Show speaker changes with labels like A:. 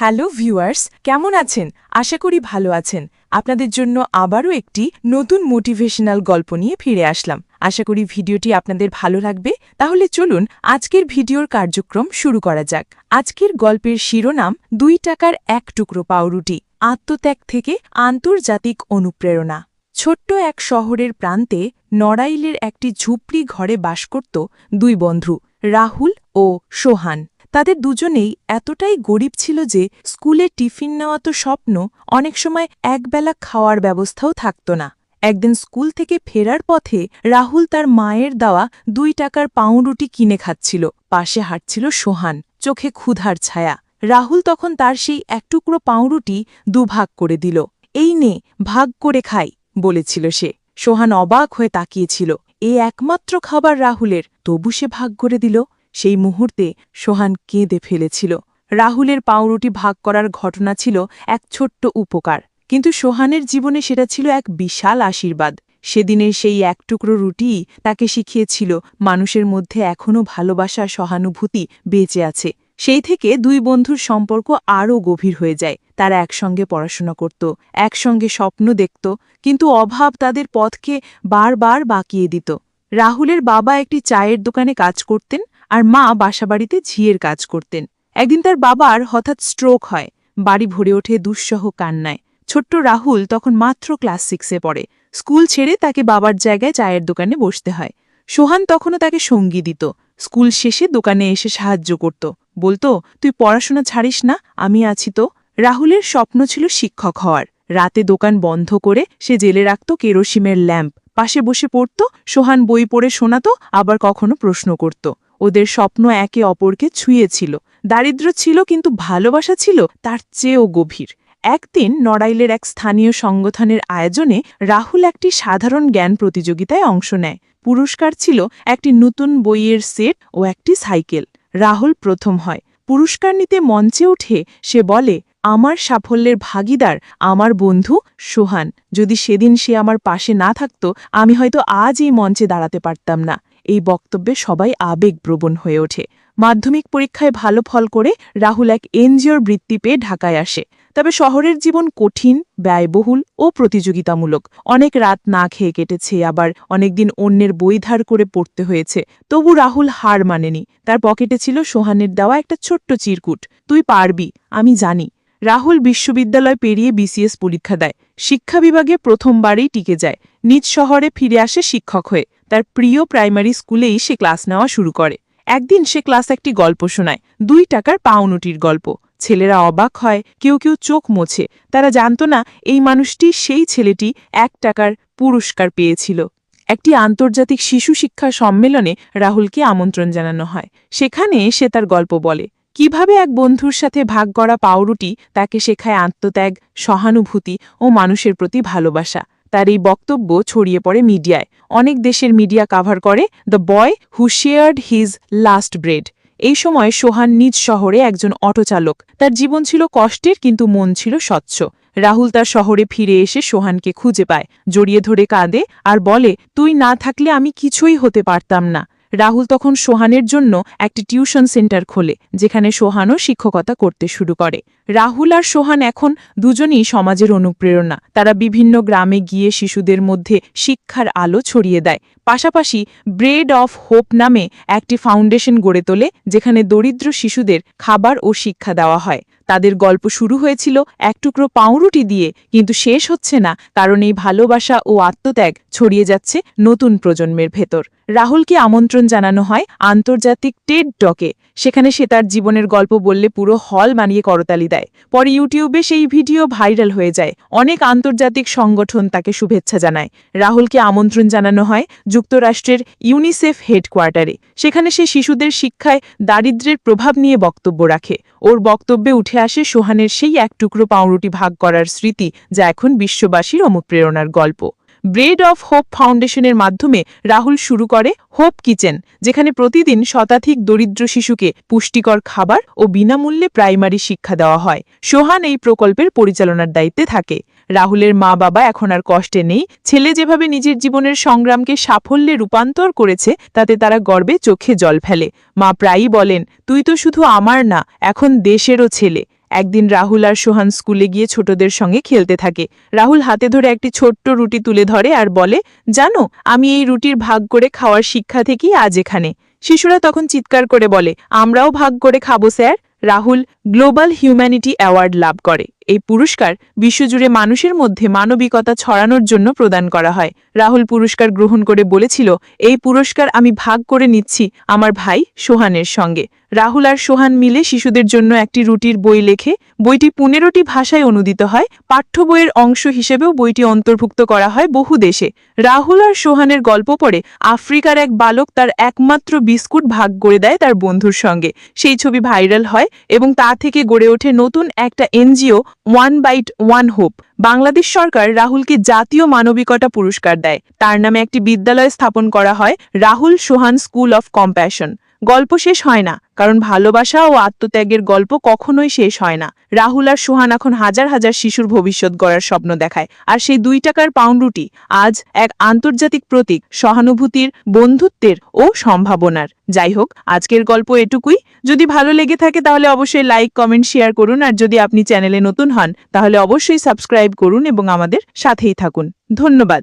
A: Hello viewers, কেমন আছেন? আশা করি ভালো আছেন। আপনাদের জন্য আবারও একটি নতুন মোটিভেশনাল গল্প নিয়ে ফিরে আসলাম। আশা করি ভিডিওটি আপনাদের ভালো লাগবে। তাহলে চলুন আজকের ভিডিওর কার্যক্রম শুরু করা যাক। আজকের গল্পের শিরোনাম, দুই টাকার এক টুকরো পাউরুটি, আত্মত্যাগ থেকে আন্তর্জাতিক অনুপ্রেরণা। ছোট্ট এক শহরের প্রান্তে নড়াইলের একটি ঝুপড়ি ঘরে বাস করত দুই বন্ধু, রাহুল ও সোহান। তাদের দুজনেই এতটাই গরিব ছিল যে স্কুলে টিফিন নেওয়া তো স্বপ্ন, অনেক সময় একবেলা খাওয়ার ব্যবস্থাও থাকত না। একদিন স্কুল থেকে ফেরার পথে রাহুল তার মায়ের দেওয়া দুই টাকার পাউরুটি কিনে খাচ্ছিল। পাশে হাঁটছিল সোহান, চোখে ক্ষুধার ছায়া। রাহুল তখন তার সেই এক টুকরো পাউরুটি দুভাগ করে দিল। এই নে, ভাগ করে খাই, বলেছিল সে। সোহান অবাক হয়ে তাকিয়েছিল এ একমাত্র খাবার রাহুলের, তবু সে ভাগ করে দিল? সেই মুহূর্তে সোহান কেঁদে ফেলেছিল। রাহুলের পাউরুটি ভাগ করার ঘটনা ছিল এক ছোট্ট উপকার। কিন্তু সোহানের জীবনে সেটা ছিল এক বিশাল আশীর্বাদ। সেদিনের সেই এক টুকরো রুটিই তাকে শিখিয়েছিল, মানুষের মধ্যে এখনও ভালোবাসা সহানুভূতি বেঁচে আছে। সেই থেকে দুই বন্ধুর সম্পর্ক আরও গভীর হয়ে যায়। তারা একসঙ্গে পড়াশোনা করত, একসঙ্গে স্বপ্ন দেখত, কিন্তু অভাব তাদের পথকে বারবার বাকিয়ে দিত। রাহুলের বাবা একটি চায়ের দোকানে কাজ করতেন আর মা বাসাবাড়িতে ঝিয়ের কাজ করতেন। একদিন তার বাবার হঠাৎ স্ট্রোক হয়। বাড়ি ভরে ওঠে দুঃসহ কান্নায়। ছোট্ট রাহুল তখন মাত্র ক্লাস সিক্সে পড়ে। স্কুল ছেড়ে তাকে বাবার জায়গায় চায়ের দোকানে বসতে হয়। সোহান তখনও তাকে সঙ্গী দিত। স্কুল শেষে দোকানে এসে সাহায্য করত। বলতো, তুই পড়াশোনা ছাড়িস না, আমি আছি তো। রাহুলের স্বপ্ন ছিল শিক্ষক হওয়ার। রাতে দোকান বন্ধ করে সে জেলে রাখত কেরোসিমের ল্যাম্প। পাশে বসে পড়ত, সোহান বই পড়ে শোনাত, আবার কখনো প্রশ্ন করত। ওদের স্বপ্ন একে অপরকে ছুঁয়েছিল। দারিদ্র ছিল কিন্তু ভালোবাসা ছিল তার চেয়েও গভীর। একদিন নড়াইলের এক স্থানীয় সংগঠনের আয়োজনে রাহুল একটি সাধারণ জ্ঞান প্রতিযোগিতায় অংশ নেয়। পুরস্কার ছিল একটি নতুন বইয়ের সেট ও একটি সাইকেল। রাহুল প্রথম হয়। পুরস্কার নিতে মঞ্চে উঠে সে বলে, আমার সাফল্যের ভাগিদার, আমার বন্ধু সোহান। যদি সেদিন সে আমার পাশে না থাকত, আমি হয়তো আজ এই মঞ্চে দাঁড়াতে পারতাম না। এই বক্তব্যে সবাই আবেগপ্রবণ হয়ে ওঠে। মাধ্যমিক পরীক্ষায় ভালো ফল করে রাহুল এক এনজিওর বৃত্তি পেয়ে ঢাকায় আসে। তবে শহরের জীবন কঠিন, ব্যয়বহুল ও প্রতিযোগিতামূলক। অনেক রাত না খেয়ে কেটেছে, আবার অনেকদিন অন্যের বই ধার করে পড়তে হয়েছে। তবু রাহুল হার মানেনি। তার পকেটে ছিল সোহানের দেওয়া একটা ছোট্ট চিরকুট। তুই পারবি, আমি জানি। রাহুল বিশ্ববিদ্যালয় পেরিয়ে বিসিএস পরীক্ষা দেয়। শিক্ষা বিভাগে প্রথমবারেই টিকে যায়। নিজ শহরে ফিরে আসে শিক্ষক হয়ে। তার প্রিয় প্রাইমারি স্কুলেই সে ক্লাস নেওয়া শুরু করে। একদিন সে ক্লাস একটি গল্প শোনায়, দুই টাকার পাউনুটির গল্প। ছেলেরা অবাক হয়, কেউ কেউ চোখ মোছে। তারা জানত না, এই মানুষটি সেই ছেলেটি এক টাকার পুরস্কার পেয়েছিল। একটি আন্তর্জাতিক শিশু শিক্ষা সম্মেলনে রাহুলকে আমন্ত্রণ জানানো হয়। সেখানে সে তার গল্প বলে, কীভাবে এক বন্ধুর সাথে ভাগ করা পাউরুটি তাকে শেখায় আত্মত্যাগ, সহানুভূতি ও মানুষের প্রতি ভালোবাসা? তার এই বক্তব্য ছড়িয়ে পড়ে মিডিয়ায়। অনেক দেশের মিডিয়া কাভার করে the boy who shared his last bread এই সময় সোহান নিজ শহরে একজন অটোচালক। তার জীবন ছিল কষ্টের কিন্তু মন ছিল স্বচ্ছ। রাহুল তার শহরে ফিরে এসে সোহানকে খুঁজে পায়। জড়িয়ে ধরে কাঁদে আর বলে, তুই না থাকলে আমি কিছুই হতে পারতাম না। রাহুল তখন সোহানের জন্য একটি টিউশন সেন্টার খোলে, যেখানে সোহানও শিক্ষকতা করতে শুরু করে। রাহুল আর সোহান এখন দুজনই সমাজের অনুপ্রেরণা। তারা বিভিন্ন গ্রামে গিয়ে শিশুদের মধ্যে শিক্ষার আলো ছড়িয়ে দেয়। পাশাপাশি ব্রেড অফ হোপ নামে একটি ফাউন্ডেশন গড়ে তোলে, যেখানে দরিদ্র শিশুদের খাবার ও শিক্ষা দেওয়া হয়। তাদের গল্প শুরু হয়েছিল এক টুকরো পাউরুটি দিয়ে, কিন্তু শেষ হচ্ছে না, কারণ এই ভালোবাসা ও আত্মত্যাগ ছড়িয়ে যাচ্ছে নতুন প্রজন্মের ভেতর। রাহুলকে আমন্ত্রণ জানানো হয় আন্তর্জাতিক টেড ডকে। সেখানে সে তার জীবনের গল্প বললে পুরো হল মানিয়ে করতালি দেয়। পরে ইউটিউবে সেই ভিডিও ভাইরাল হয়ে যায়। অনেক আন্তর্জাতিক সংগঠন তাকে শুভেচ্ছা জানায়। রাহুলকে আমন্ত্রণ জানানো হয় যুক্তরাষ্ট্রের ইউনিসেফ হেডকোয়ার্টারে। সেখানে সে শিশুদের শিক্ষায় দারিদ্র্যের প্রভাব নিয়ে বক্তব্য রাখে। ওর বক্তব্যে উঠে আসে সোহানের সেই এক টুকরো পাউরুটি ভাগ করার স্মৃতি যা এখন বিশ্ববাসীর অনুপ্রেরণার গল্প। ব্রেড অফ হোপ ফাউন্ডেশনের মাধ্যমে রাহুল শুরু করে হোপ কিচেন যেখানে প্রতিদিন শতাধিক দরিদ্র শিশুকে পুষ্টিকর খাবার ও বিনামূল্যে প্রাইমারি শিক্ষা দেওয়া হয়। সোহান এই প্রকল্পের পরিচালনার দায়িত্বে থাকে। রাহুলের মা বাবা এখন আর কষ্টে নেই। ছেলে যেভাবে নিজের জীবনের সংগ্রামকে সাফল্যে রূপান্তর করেছে, তাতে তারা গর্বে চোখে জল ফেলে। মা প্রায়ই বলেন, তুই তো শুধু আমার না, এখন দেশেরও ছেলে। একদিন রাহুল আর সোহান স্কুলে গিয়ে ছোটদের সঙ্গে খেলতে থাকে। রাহুল হাতে ধরে একটি ছোট্ট রুটি তুলে ধরে আর বলে, জানো, আমি এই রুটির ভাগ করে খাওয়ার শিক্ষা থেকেই আজ এখানে। শিশুরা তখন চিৎকার করে বলে, আমরাও ভাগ করে খাব, sir. Rahul global humanity award লাভ করে। এই পুরস্কার বিশ্বজুড়ে মানুষের মধ্যে মানবিকতা ছড়ানোর জন্য প্রদান করা হয়। রাহুল পুরস্কার গ্রহণ করে বলেছিল, এই পুরস্কার আমি ভাগ করে নিচ্ছি আমার ভাই সোহানের সঙ্গে। রাহুল আর সোহান মিলে শিশুদের জন্য একটি রুটির বই লেখে। বইটি পনেরোটি ভাষায় অনুদিত হয়। পাঠ্য বইয়ের অংশ হিসেবেও বইটি অন্তর্ভুক্ত করা হয় বহু দেশে। রাহুল আর সোহানের গল্প পড়ে আফ্রিকার এক বালক তার একমাত্র বিস্কুট ভাগ করে দেয় তার বন্ধুর সঙ্গে। সেই ছবি ভাইরাল হয় এবং তা থেকে গড়ে ওঠে নতুন একটা NGO one bite one hope. Bangladesh সরকার রাহুলকে জাতীয় মানবিকতা পুরস্কার দেয়। তার নামে একটি বিদ্যালয় স্থাপন করা হয় Rahul Sohan school of compassion. গল্প শেষ হয় না, কারণ ভালোবাসা ও আত্মত্যাগের গল্প কখনোই শেষ হয় না। রাহুল আর সোহান এখন হাজার হাজার শিশুর ভবিষ্যৎ গড়ার স্বপ্ন দেখায়, আর সেই দুই টাকার পাউন্ড রুটি আজ এক আন্তর্জাতিক প্রতীক, সহানুভূতির, বন্ধুত্বের ও সম্ভাবনার। যাই হোক, আজকের গল্প এটুকুই। যদি ভালো লেগে থাকে তাহলে অবশ্যই লাইক, কমেন্ট, শেয়ার করুন, আর যদি আপনি চ্যানেলে নতুন হন, তাহলে অবশ্যই সাবস্ক্রাইব করুন এবং আমাদের সাথেই থাকুন। ধন্যবাদ।